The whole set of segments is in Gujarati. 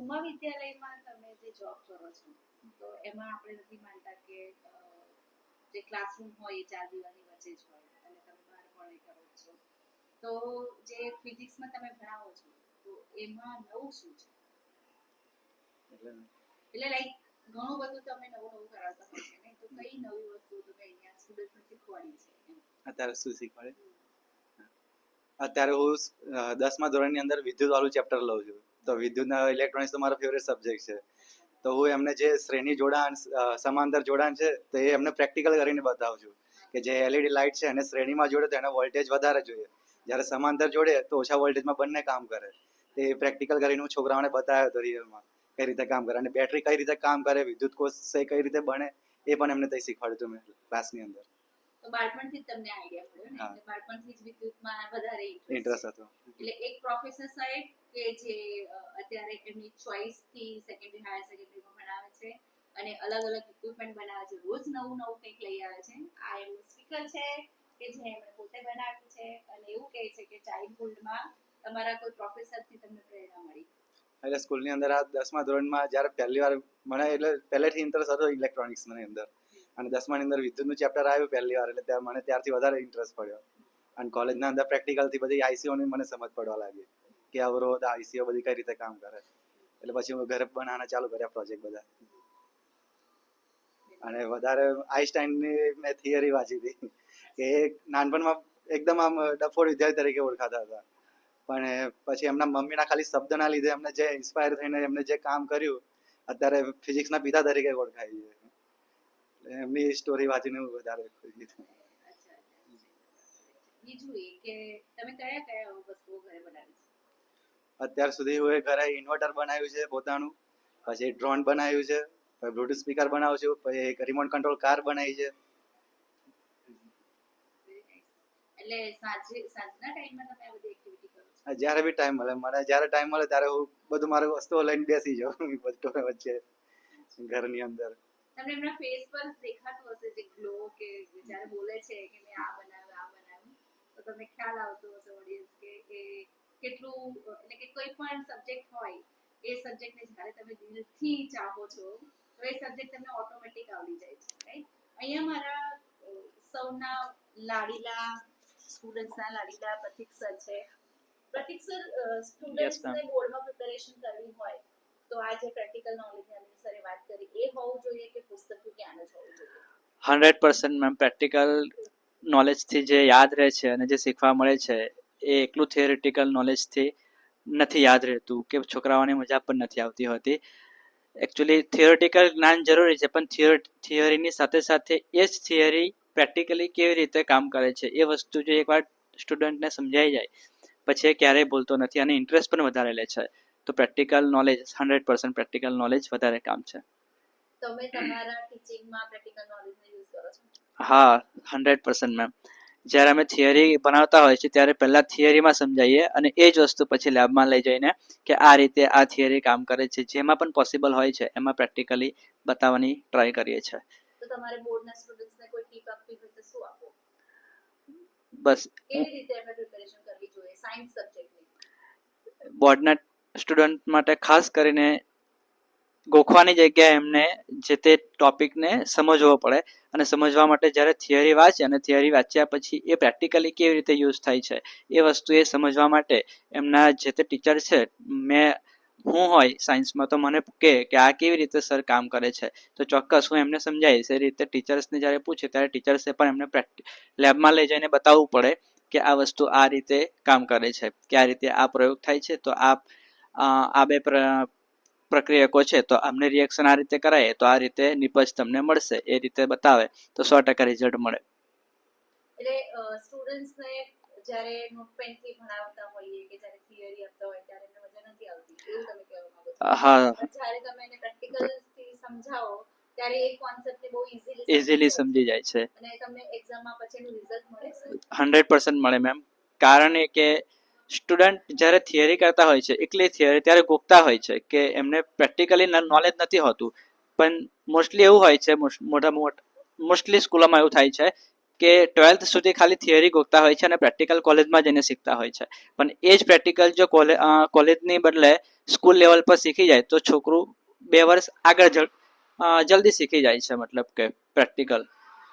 ઉમા વિદ્યાલયમાં તમે જે જોબ કરો છો તો એમાં આપણે નથી માનતા કે જે ક્લાસરૂમ હોય એ ચાર દિવાલની વચ્ચે જ હોય અને તમે બહાર ભણાઈ કરો છો. તો જે ફિઝિક્સમાં તમે ભણાવો છો તો એમાં નવું શું છે? એટલે એટલે લાઈક ઘણું બધું તમે નવું નવું કરાવતા હોય છે ને તો કઈ નવી વસ્તુ તમે અહીંયા સ્ટુડન્ટ્સને શીખવાડી છે અત્યારે શું શીખવાડે? અત્યારે હું દસમા ધોરણની અંદર વિદ્યુત વાળું ચેપ્ટર લઉં છું. તો વિદ્યુતના ઇલેક્ટ્રોનિક્સ તો મારો ફેવરેટ સબ્જેક્ટ છે. તો હું એમને જે શ્રેણી જોડાણ સમાંતર જોડાણ છે, તો એ એમને પ્રેક્ટિકલ કરીને બતાવું છું. કે જે એલઈડી લાઇટ છે એને શ્રેણીમાં જોડે તો એને વોલ્ટેજ વધારે જોઈએ. જ્યારે સમાંતર જોડે તો ઓછા વોલ્ટેજમાં બંને કામ કરે. તે પ્રેક્ટિકલ કરીને હું છોકરાઓને બતાવ્યો હતો રિયલમાં કઈ રીતે કામ કરે અને બેટરી કઈ રીતે કામ કરે, વિદ્યુત કોષ કઈ રીતે બને, એ પણ એમને ત્યાં શીખવાડ્યું હતું મેં ક્લાસની અંદર. તો બાળપણથી જ તમને આઈડિયા પડ્યો ને? એટલે બાળપણથી જ વિદ્યુતમાં વધારે ઇન્ટરેસ્ટ હતો. એટલે એક પ્રોફેસર સાહેબ કે જે અત્યારે એમની ચોઇસથી સેકન્ડરી હાયર સેકન્ડરીમાં ભણાવે છે અને અલગ અલગ ઇક્વિપમેન્ટ બનાવે છે. રોજ નવું નવું કંઈક લઈ આવે છે. આ એમનું સ્પીકર છે કે જે એમણે પોતે બનાવ્યું છે અને એવું કહે છે કે ચાઇલ્ડહુડમાં તમારા કોઈ પ્રોફેસરથી તમને પ્રેરણા મળી. એટલે સ્કૂલની અંદર આ દસમા ધોરણમાં જ્યારે પહેલી વાર મને એટલે પહેલેથી ઇન્ટરેસ્ટ હતો ઇલેક્ટ્રોનિક્સની અંદર. અને દસમાની અંદર વિદ્યુતનું ચેપ્ટર આવ્યું પહેલી વાર, એટલે ત્યાં મને ત્યારથી વધારે ઇન્ટરેસ્ટ પડ્યો. અને કોલેજના અંદર પ્રેક્ટિકલથી બધી આઈસીઓની મને સમજ પડવા લાગી કે અવરોધ આઈસીઓ બધી કઈ રીતે કામ કરે. એટલે પછી હું ઘરે બનાવવાના ચાલુ કર્યા પ્રોજેક્ટ બધા. અને વધારે આઈન્સ્ટાઈનની મેં થિયરી વાંચી હતી કે નાનપણમાં એકદમ આમ ડફોડ વિદ્યાર્થી તરીકે ઓળખાતા હતા. પણ પછી એમના મમ્મીના ખાલી શબ્દના લીધે એમને જે ઇન્સ્પાયર થઈને એમને જે કામ કર્યું, અત્યારે ફિઝિક્સના પિતા તરીકે ઓળખાય છે. એમની સ્ટોરી વાંચીને હું વધારે ખુશ થઈ બીજું એ કે તમે કયા કયા વસ્તુઓ ઘરે બનાવી છે? અત્યાર સુધી હું ઘરે ઇન્વર્ટર બનાવ્યું છે પોતાનું પછી ડ્રોન બનાવ્યું છે પછી બ્લુટૂથ સ્પીકર બનાવું છું પછી એક રિમોટ કંટ્રોલ કાર બનાવી છે. એટલે સાંજે સાંજના ટાઈમમાં તમે આ બધી એક્ટિવિટી કરો છો? જ્યારે બી ટાઈમ મળે. મને જ્યારે ટાઈમ મળે ત્યારે હું બધું મારું વસ્તુઓ લઈને બેસી જાઉં. બધું વચ્ચે ઘરની અંદર. તમને એમના ફેસ પર દેખાતું હશે જે ગ્લો કે જ્યારે બોલે છે કે મેં આ બનાવ્યું આ બનાવ્યું તો તમને ખ્યાલ આવતો હશે ઓડિયન્સ કે એ કેટલું એટલે કે કોઈ પણ સબ્જેક્ટ હોય એ સબ્જેક્ટને જ્યારે તમે દિલથી ચાહો છો તો એ સબ્જેક્ટ તમને ઓટોમેટિક આવડી જાય છે રાઈટ અહીંયા મારા સૌના લાડીલા સ્ટુડન્ટ્સના લાડીલા પ્રતિક સર છે. પ્રતિક સર સ્ટુડન્ટ્સને બોર્ડમાં પ્રિપેરેશન કરવી હોય તો આ જે પ્રેક્ટિકલ નોલેજની અંદર સરે વાત કરી, એ હોવું જોઈએ કે પુસ્તકનું જ્ઞાન જ હોવું જોઈએ? હંડ્રેડ પર્સન્ટ મેમ પ્રેક્ટિકલ નોલેજથી જે યાદ રહે છે અને જે શીખવા મળે છે, એ એકલું થિયરિટિકલ નોલેજથી નથી યાદ રહેતું, કે છોકરાઓને મજા પણ નથી આવતી હોતી. એકચ્યુઅલી થિયોરિટિકલ જ્ઞાન જરૂરી છે, પણ થિયરીની સાથે સાથે એ જ થિયરી પ્રેક્ટિકલી કેવી રીતે કામ કરે છે, એ વસ્તુ જો એકવાર સ્ટુડન્ટને સમજાઈ જાય, પછી એ ક્યારેય ભૂલતો નથી અને ઇન્ટરેસ્ટ પણ વધારે લે છે. તો practical knowledge hundred percent practical knowledge વધારે કામ છે. તમે તમારા ટીચિંગમાં પ્રેક્ટિકલ નોલેજને યુઝ કરો છો? હા હંડ્રેડ પર્સન્ટ મેમ જ્યારે અમે થિયરી બનાવતા હોય છે ત્યારે પહેલાં થિયરીમાં સમજાવીએ અને એ જ વસ્તુ પછી લેબમાં લઈ જઈને કે આ રીતે આ થિયરી કામ કરે છે. જેમાં પણ પોસિબલ હોય છે એમાં પ્રેક્ટિકલી બતાવવાની ટ્રાય કરીએ છીએ તો તમારે બોર્ડના સ્ટુડન્ટ્સને કોઈ ટીપ આપવી હોય તો શું આપો? બસ. બોર્ડના સ્ટુડન્ટ માટે ખાસ કરીને ગોખવાની જગ્યાએ એમને જે તે ટોપિકને સમજવો પડે અને સમજવા માટે જ્યારે થિયરી વાંચે અને થિયરી વાંચ્યા પછી એ પ્રેક્ટિકલી કેવી રીતે યુઝ થાય છે, એ વસ્તુ એ સમજવા માટે એમના જે તે ટીચર છે, મેં હું હોય સાયન્સમાં તો મને કહે કે આ કેવી રીતે સર કામ કરે છે. તો ચોક્કસ હું એમને સમજાવીશ. એ રીતે ટીચર્સને જ્યારે પૂછે ત્યારે ટીચર્સે પણ એમને પ્રેક્ટિ લેબમાં લઈ જઈને બતાવવું પડે કે આ વસ્તુ આ રીતે કામ કરે છે, કે આ રીતે આ પ્રયોગ થાય છે, તો આ આ બે પ્ર- પ્રક્રિયકો છે તો આમને રિએક્શન આ રીતે કરાય તો આ રીતે નિપજ તમને મળશે એ રીતે બતાવે તો સો ટકા રિઝલ્ટ મળે. એટલે સ્ટુડન્ટ્સને જ્યારે નોટપેનથી ભણાવતા હોઈએ કે જ્યારે થિયરી આપતા હોય ત્યારે એમને મજા નથી આવતી એવું તમે કહેવા માંગો છો? હા. જ્યારે તમે એને પ્રેક્ટિકલથી સમજાવો ત્યારે એ કોન્સેપ્ટને બહુ ઇઝીલી ઇઝીલી સમજી જાય છે. અને તમને એક્ઝામમાં પછી રિઝલ્ટ મળે મળે મેમ કારણ એ કે સ્ટુડન્ટ જ્યારે થિયરી કરતા હોય છે એકલી થિયરી ત્યારે ગોખતા હોય છે કે એમને પ્રેક્ટિકલી નોલેજ નથી હોતું. પણ મોસ્ટલી એવું હોય છે મોટા મોટા મોસ્ટલી સ્કૂલોમાં એવું થાય છે કે ટ્વેલ્થ સુધી ખાલી થિયરી ગોખતા હોય છે અને પ્રેક્ટિકલ કોલેજમાં જઈને શીખતા હોય છે. પણ એ જ પ્રેક્ટિકલ જો કોલે કોલેજની બદલે સ્કૂલ લેવલ પર શીખી જાય તો છોકરું બે વર્ષ આગળ જલ્દી શીખી જાય છે, મતલબ કે પ્રેક્ટિકલ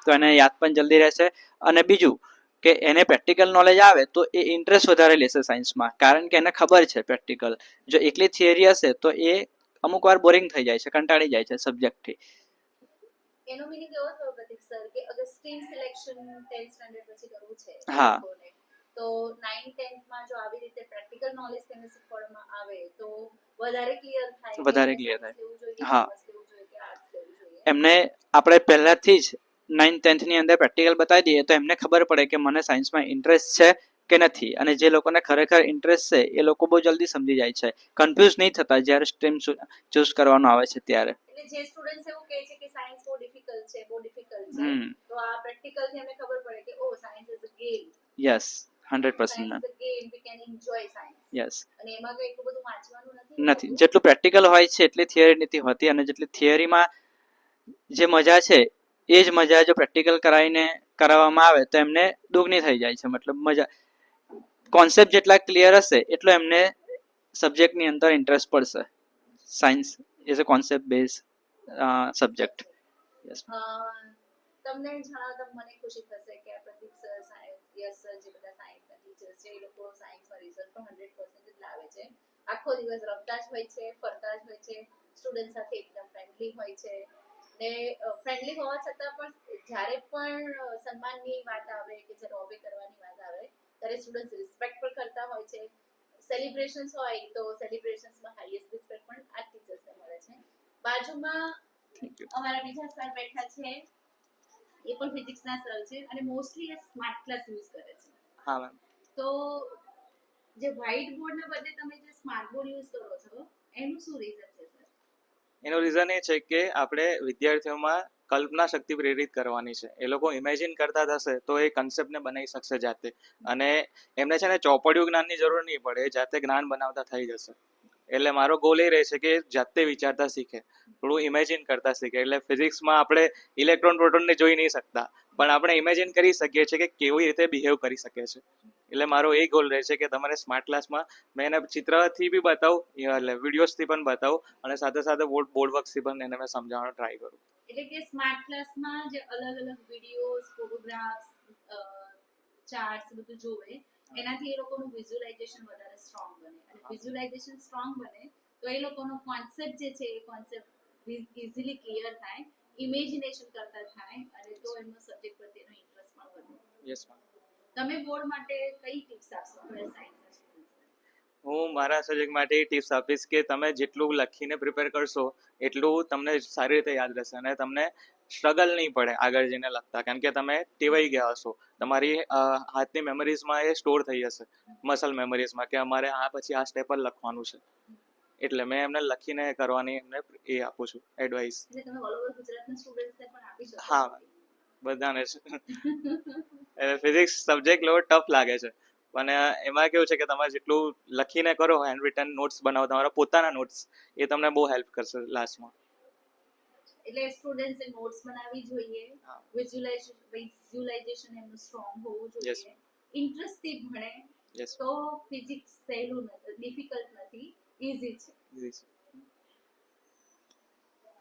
તો એને યાદ પણ જલ્દી રહેશે. અને બીજું કે એને પ્રેક્ટિકલ નોલેજ આવે તો એ ઇન્ટરેસ્ટ વધારે લેશે સાયન્સમાં કારણ કે એને ખબર છે પ્રેક્ટિકલ જો એકલી થિયરી હશે તો એ અમુક વાર બોરિંગ થઈ જાય છે કંટાળી જાય છે સબ્જેક્ટથી એનો મીનિંગ એવો થયો પ્રતીક સર કે અગર સ્ટ્રીમ સિલેક્શન 10th સ્ટાન્ડર્ડ પછી કરવું છે હા. તો 9 10th માં જો આવી રીતે પ્રેક્ટિકલ નોલેજ તેમને શીખવાડવામાં આવે તો વધારે ક્લિયર થાય વધારે એને થાય. હા. એમને આપણે પહેલાથી જ નાઇન્થ ટેન્થની અંદર પ્રેક્ટિકલ બતાવી દઈએ તો એમને ખબર પડે કે મને સાયન્સમાં ઇન્ટરેસ્ટ છે કે નથી. અને જે લોકોને ખરેખર ઇન્ટરેસ્ટ છે એ લોકો બહુ જલ્દી સમજી જાય છે. કન્ફ્યુઝ નહીં થતા જ્યારે સ્ટ્રીમ ચૂઝ કરવાનો આવે છે ત્યારે. જે સ્ટુડન્ટ્સ એવું કહે છે કે સાયન્સ બહુ ડિફિકલ્ટ છે બહુ ડિફિકલ્ટ છે તો આ પ્રેક્ટિકલથી અમને ખબર પડે કે ઓ science is a game yes hundred percent science is a game we can enjoy science yes અને એમાં કઈ એટલું બધું વાંચવાનું નથી. નથી. જેટલું પ્રેક્ટિકલ હોય છે એટલી થિયરી નથી હોતી અને જેટલી થિયરીમાં જે મજા છે એ જ મજા જો પ્રેક્ટિકલ કરાવીને કરાવવામાં આવે તો એમને દુગની થઈ જાય છે. મતલબ મજા. કોન્સેપ્ટ જેટલા ક્લિયર હશે, એટલો એમને સબ્જેક્ટની અંદર ઇન્ટરેસ્ટ પડશે. Science as a concept base subject આખો દિવસ રમતા જ હોય છે, ફરતા જ હોય છે સ્ટુડન્ટ સાથે એકદમ ફ્રેન્ડલી હોય છે. ને ફ્રેન્ડલી હોવા છતાં પણ જ્યારે પણ સન્માનની વાત આવે કે જ્યારે ઓબે કરવાની વાત આવે ત્યારે સ્ટુડન્ટ્સ રિસ્પેક્ટ પણ કરતા હોય છે. સેલિબ્રેશન્સ હોય તો સેલિબ્રેશન્સમાં હાઈએસ્ટ રિસ્પેક્ટ પણ આ ટીચર્સને મળે છે. બાજુમાં અમારા બીજા સર બેઠા છે. એ પણ ફિઝિક્સના સર છે અને મોસ્ટલી એ સ્માર્ટ ક્લાસ યુઝ કરે છે. હા મેમ તો જે વ્હાઇટ બોર્ડના બદલે તમે જે સ્માર્ટ બોર્ડ યુઝ કરો છો એનું શું રીઝન એનું રીઝન એ છે કે આપણે વિદ્યાર્થીઓમાં કલ્પના શક્તિ પ્રેરિત કરવાની છે. એ લોકો ઇમેજિન કરતા થશે તો એ કન્સેપ્ટને બનાવી શકશે જાતે. અને એમને છે ને ચોપડિયું જ્ઞાનની જરૂર નહીં પડે જાતે જ્ઞાન બનાવતા થઈ જશે. એટલે મારો ગોલ એ રહે છે કે જાતે વિચારતા શીખે. થોડું ઇમેજિન કરતા શીખે. એટલે ફિઝિક્સમાં આપણે ઇલેક્ટ્રોન પ્રોટોનને જોઈ નહીં શકતા. પણ આપણે ઇમેજિન કરી શકીએ છીએ કે કેવી રીતે બિહેવ કરી શકે છે. એટલે મારો એ ગોલ રહેશે કે તમારે સ્માર્ટ ક્લાસમાં મેં એને ચિત્રથી બી બતાવું એટલે વિડીયોઝથી પણ બતાવું અને સાથે સાથે બોર્ડ બોર્ડ વર્કથી પણ એને મેં સમજાવવાનો ટ્રાય કરું. એટલે કે સ્માર્ટ ક્લાસમાં જે અલગ અલગ વિડીયોઝ ફોટોગ્રાફ્સ ચાર્ટ્સ બધું જોવે એનાથી એ લોકોનું વિઝ્યુલાઇઝેશન વધારે સ્ટ્રોંગ બને. અને વિઝ્યુલાઇઝેશન સ્ટ્રોંગ બને તો એ લોકોનો કોન્સેપ્ટ જે છે એ કોન્સેપ્ટ ઇઝીલી ક્લિયર થાય ઇમેજિનેશન કરતા થાય અને તો એમનો સબ્જેક્ટ પ્રત્યેનો ઇન્ટરેસ્ટ પણ વધે. યસ મેમ તમે બોર્ડ માટે કઈ ટિપ્સ આપશો? આપણે હું મારા સબ્જેક્ટ માટે ટિપ્સ આપીશ કે તમે જેટલું લખીને પ્રિપેર કરશો એટલું તમને સારી રીતે યાદ રહેશે અને તમને સ્ટ્રગલ નહીં પડે આગળ જઈને લખતા. કારણ કે તમે ટેવાઈ ગયા હશો. તમારી હાથની મેમરીઝમાં એ સ્ટોર થઈ જશે મસલ મેમરીઝમાં કે અમારે આ પછી આ સ્ટેપ પર લખવાનું છે. એટલે મેં એમને લખીને કરવાની એમને એ આપું છું એડવાઇસ હા. બધાને એટલે ફિઝિક્સ સબ્જેક્ટ લેવો ટફ લાગે છે. અને એમાં કેવું છે કે તમે જેટલું લખીને કરો હેન્ડ રિટન નોટ્સ બનાવો તમારા પોતાના નોટ્સ એ તમને બહુ હેલ્પ કરશે લાસ્ટમાં એટલે સ્ટુડન્ટ્સે નોટ્સ બનાવવી જોઈએ. વિઝ્યુલાઇઝેશન વિઝ્યુલાઇઝેશન એમનું સ્ટ્રોંગ હોવું. જોઈએ. ઇન્ટરેસ્ટથી ભણે તો ફિઝિક્સ સહેલું ડિફિકલ્ટ નથી. ઇઝી છે.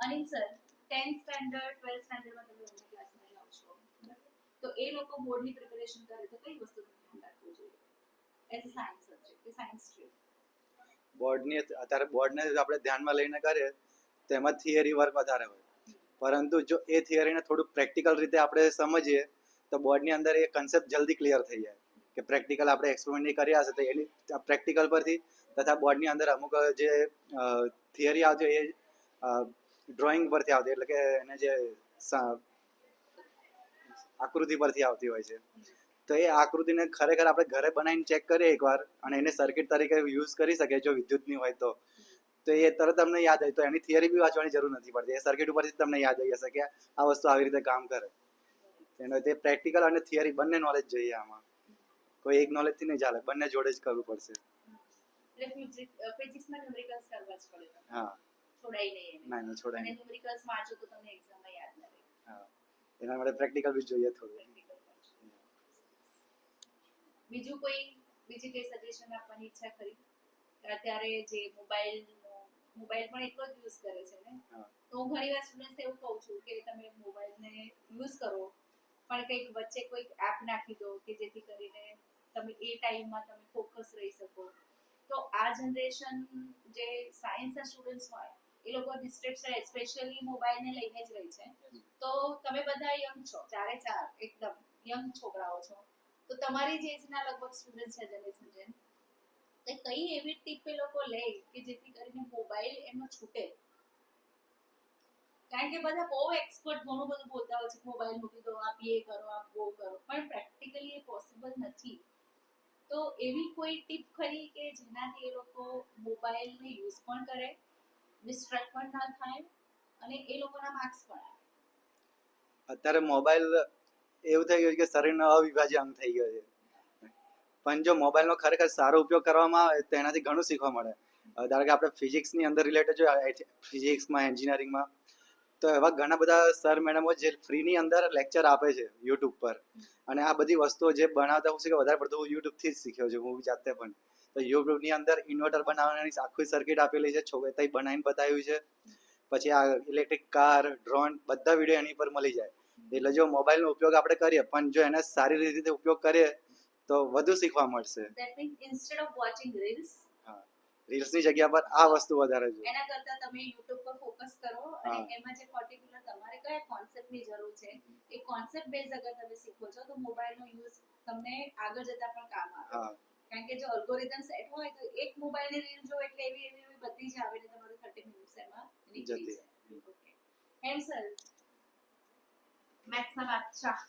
Anil sir 10th standard 12th સ્ટાન્ડર્ડમાં તમે એમના ક્લાસમાં જાઓ છો બરાબર? તો એ લોકો બોર્ડની પ્રિપેરેશન કરે તો કઈ વસ્તુ ધ્યાન રાખવું જોઈએ? As a science subject science stream બોર્ડની અત્યારે બોર્ડને આપણે ધ્યાનમાં લઈને કરીએ, તો એમાં થિયરી વર્ક વધારે હોય. પરંતુ જો એ થિયરીને થોડું પ્રેક્ટિકલ રીતે આપણે સમજીએ, તો બોર્ડની અંદર એ કન્સેપ્ટ જલ્દી ક્લિયર થઈ જાય. કે પ્રેક્ટિકલ આપણે એક્સપેરિમેન્ટ કર્યા હશે તો એની પ્રેક્ટિકલ પરથી તથા બોર્ડની અંદર અમુક જે થિયરી આવતી એ ડ્રોઈંગ પરથી આવતી એટલે કે એને જે આકૃતિ પરથી આવતી હોય છે. તો એ આકૃતિને ખરેખર આપણે ઘરે બનાવીને ચેક કરીએ એકવાર અને એને સર્કિટ તરીકે યુઝ કરી શકીએ જો વિદ્યુતની હોય તો. તો એ તરત તમને યાદ આવી તો એની થિયરી બી વાંચવાની જરૂર નથી પડતી. એ સર્કિટ ઉપરથી તમને યાદ આવી જશે કે આ વસ્તુ આવી રીતે કામ કરે. એનો તે પ્રેક્ટિકલ અને થિયરી બંને નોલેજ જોઈએ આમાં. કોઈ એક નોલેજથી નહીં ચાલે બંને જોડે જ કરવું પડશે. હા. છોડાઈ નહીં ના છોડાય નહીં. ન્યુમેરિકલ્સ વાંચો તો તમને એક્ઝામમાં યાદ ના રહે. હા. એના માટે પ્રેક્ટિકલ બી જોઈએ થોડું. બીજું કોઈ બીજી કઈ સજેશન આપવાની ઈચ્છા ખરી? અત્યારે જે મોબાઈલ મોબાઈલ પણ એટલો જ યુઝ કરે છે ને? તો હું ઘણી વાર સ્ટુડન્ટ્સ એવું કહું છું કે તમે મોબાઈલને યુઝ કરો પણ કંઈક વચ્ચે કોઈક એપ નાખી દો કે જેથી કરીને તમે એ ટાઈમમાં તમે ફોકસ રહી શકો. તો આ જનરેશન જે સાયન્સના સ્ટુડન્ટ્સ હોય એ લોકો ડિસ્ટ્રેક્શન સ્પેશિયલી મોબાઈલને લઈને જ રહી છે. તો તમે બધા યંગ છો? ચારે ચાર, એકદમ યંગ છોકરાઓ છો. તો તમારી જે એજના લગભગ સ્ટુડન્ટ છે જનરેશન જેન તે કઈ એવી ટીપ એ લોકો લે કે જેથી કરીને મોબાઈલ એમનો છૂટે? કારણ કે બધા બહુ એક્સપર્ટ ઘણું બધું બોલતા હોય છે મોબાઈલ મૂકી દો, આપ એ કરો, આપ વો કરો. પણ પ્રેક્ટિકલી એ પોસિબલ નથી. તો એવી કોઈ ટીપ ખરી કે જેનાથી એ લોકો મોબાઈલને યુઝ પણ કરે? ડિસ્ટ્રેક્ટ પણ ના થાય અને એ લોકોના માર્ક્સ પણ આવે. અત્યારે મોબાઈલ એવું થઈ ગયું છે કે શરીરનો અવિભાજ્ય અંગ થઈ ગયો છે. પણ જો મોબાઈલનો ખરેખર સારો ઉપયોગ કરવામાં આવે, તો એનાથી ઘણું શીખવા મળે. ધારો કે આપણે ફિઝિક્સની અંદર રિલેટેડ જો ફિઝિક્સમાં એન્જિનિયરિંગમાં તો એવા ઘણા બધા સર મેડમો જે ફ્રીની અંદર લેક્ચર આપે છે યુટ્યુબ પર. અને આ બધી વસ્તુઓ જે બનાવતા હું છે કે વધારે પડતું હું યુટ્યુબથી જ શીખ્યો છું, હું જાતે પણ. તો યુટ્યુબની અંદર ઇન્વર્ટર બનાવવાની આખી સર્કિટ આપેલી છે છોકરે તઈ બનાવીને બતાવ્યું છે. પછી આ ઇલેક્ટ્રિક કાર ડ્રોન બધા વીડિયો એની પર મળી જાય. એટલે જો મોબાઈલનો ઉપયોગ આપણે કરીએ પણ જો એને સારી રીતે ઉપયોગ કરીએ તો વધુ શીખવા મળશે. ઇન્સ્ટેડ ઓફ વોચિંગ રીલ્સ રીલ્સની જગ્યા પર આ વસ્તુ વધારે જોઈએ એના કરતા તમે YouTube પર ફોકસ કરો અને એમાં જે પર્ટિક્યુલર તમારે કયા કોન્સેપ્ટની જરૂર છે એ કોન્સેપ્ટ બેઝ અગર તમે શીખો છો તો મોબાઈલનો યુઝ તમને આગળ જતા પણ કામ આવે. કારણ કે જો અલ્ગોરિધમ સેટ હોય તો એક મોબાઈલની રીલ જો એટલે એવી એવી એવી બધી જ આવે ને તમારું થર્ટી મિનિટ્સ એમાં નીકળી. જાય ઓકે હેમસલ મેથ્સના બાદશાહ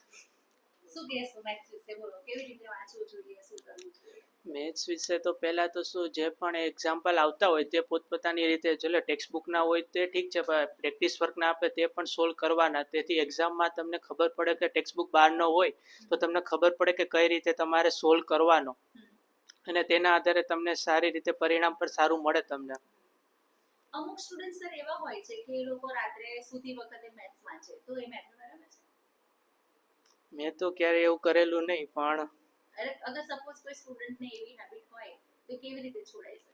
શું કહેશો મેથ્સ વિશે? બોલો. કેવી રીતે વાંચવું જોઈએ શું કરવું જોઈએ? મેથ્સ વિશે તો પહેલાં તો શું જે પણ એક્ઝામ્પલ આવતા હોય તે પોતપોતાની રીતે ચલો ટેક્સ્ટ બુકના હોય તે ઠીક છે પણ પ્રેક્ટિસ વર્કના આપે તે પણ સોલ્વ કરવાના. તેથી એક્ઝામમાં તમને ખબર પડે કે ટેક્સ્ટ બુક બહારનો હોય તો તમને ખબર પડે કે કઈ રીતે તમારે સોલ્વ કરવાનો. અને તેના આધારે તમને સારી રીતે પરિણામ પર સારું મળે તમને. અમુક સ્ટુડન્ટ સર એવા હોય છે કે એ લોકો રાત્રે સુધી વખતે મેથ્સ વાંચે તો એ મેથ્સ બરાબર છે. મેં તો ક્યારે એવું કરેલું નહીં પણ અરે અગર સપોઝ કોઈ સ્ટુડન્ટ ને એવી હેબિટ હોય તો કેવી રીતે છોડાઈ શકે?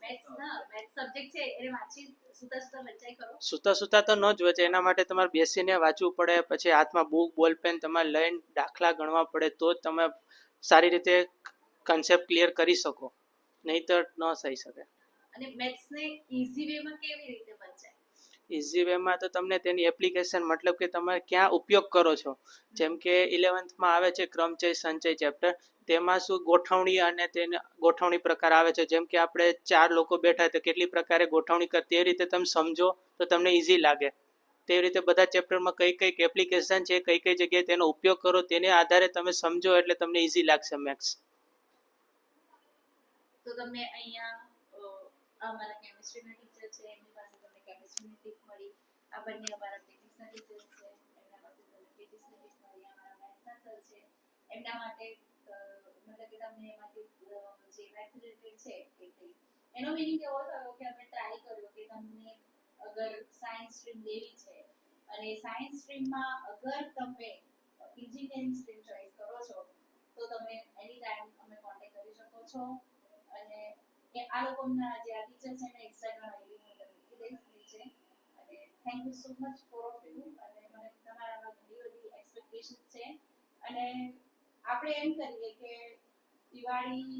મેથ્સ ના મેથ્સ સબ્જેક્ટ છે એને વાંચી સુતા સુતા તો ન જ વચે એના માટે તમારે બેસીને વાંચવું પડે પછી હાથમાં બુક બોલ પેન તમારે લઈને દાખલા ગણવા પડે તો જ તમે સારી રીતે કન્સેપ્ટ ક્લિયર કરી શકો. નહીંતર ન થઈ શકે. અને મેથ્સને ઈઝી વેમાં કેવી રીતે વંચાય? ઇઝી વેમાં તો તમને તેની એપ્લિકેશન મતલબ કે તમે ક્યાં ઉપયોગ કરો છો? જેમ કે ઇલેવન્થમાં આવે છે ક્રમચય સંચય ચેપ્ટર તેમાં શું ગોઠવણી અને તેને ગોઠવણી પ્રકાર આવે છે? જેમ કે આપણે ચાર લોકો બેઠા તો કેટલી પ્રકારે ગોઠવણી કરતી એ રીતે તમે સમજો તો તમને ઇઝી લાગે. તે રીતે બધા ચેપ્ટરમાં કઈ કઈ એપ્લિકેશન છે, કઈ કઈ જગ્યાએ તેનો ઉપયોગ કરો, તેને આધારે તમે સમજો એટલે તમને ઇઝી લાગશે મેથ્સ તો તમને અહીંયા અમારા કેમિસ્ટ્રીના ટીચર છે, એમની મળી આ બંને અમારા એમના એમના જે સ્ટ્રીમ લેવી છે અને સાયન્સ સ્ટ્રીમમાં અગર તમે એન્જિનિયરિંગ સ્ટ્રીમ ચોઇસ કરો છો તો તમે એની ટાઈમ અમે કોન્ટેક્ટ કરી શકો છો અને આ લોકોના જે ટીચર છે એના ઇન્સ્ટાગ્રામ આઈડી હું તમને મૂકી દઈશ નીચે અને thank you so much for of you અને મને તમારામાં ઘણી બધી એક્સપેક્ટેશન છે. અને આપણે એમ કરીએ કે દિવાળી